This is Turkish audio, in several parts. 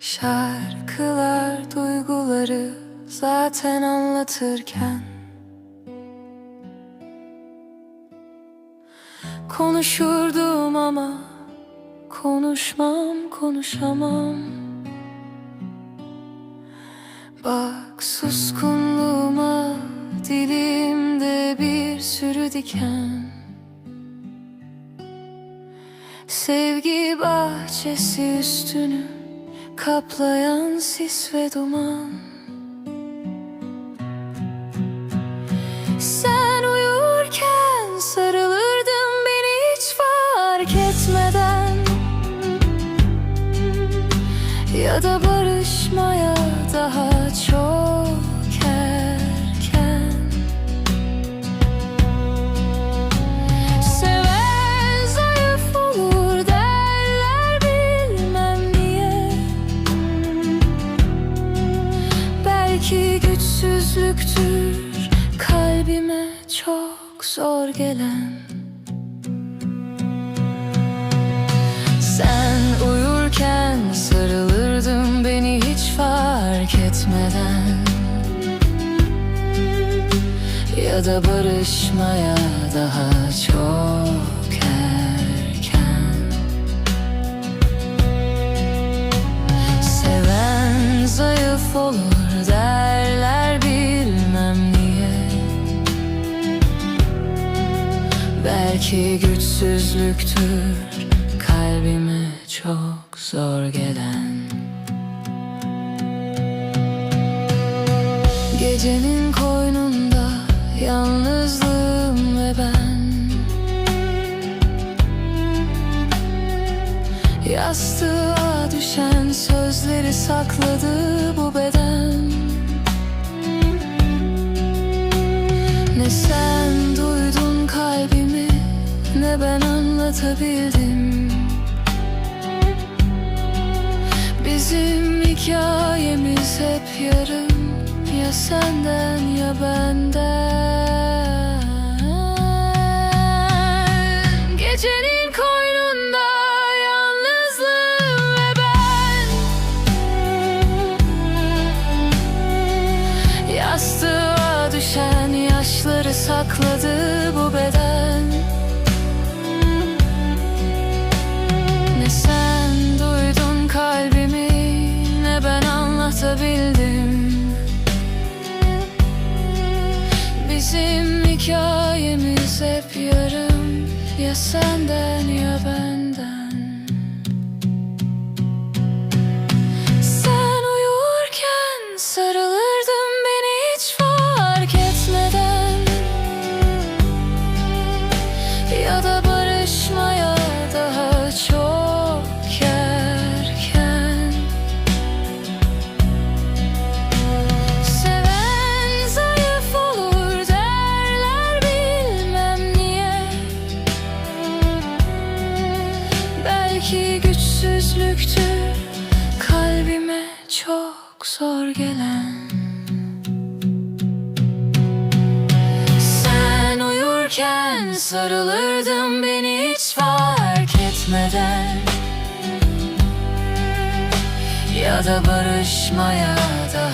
Şarkılar duyguları zaten anlatırken Konuşurdum ama konuşmam konuşamam. Bak suskunluğuma dilimde bir sürü diken. Sevgi bahçesi üstünü kaplayan sis ve duman. Sen uyurken sarılırdın beni hiç fark etmeden. Ya da barışmaya daha çok güçsüzlüktür. Kalbime çok zor gelen. Sen uyurken sarılırdın beni hiç fark etmeden. Ya da barışmaya daha çok erken. Seven zayıf olur Belki güçsüzlüktür kalbime çok zor gelen. Gecenin koynunda yalnızlığım ve ben. Yastığa düşen sözleri sakladı bu beden anlatabildim. Bizim hikayemiz hep yarım Ya senden ya benden. Gecenin koynunda yalnızlığım ve ben. Yastığa düşen yaşları sakladı bu beden hikayemiz hep yarım ya senden ya benden çok zor gelen. Sen uyurken sarılırdın beni hiç fark etmeden. Ya da barışmaya daha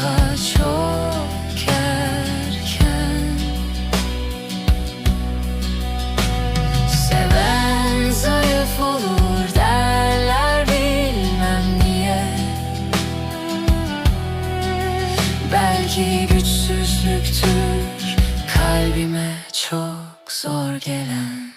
Güçsüzlüktür kalbime çok zor gelen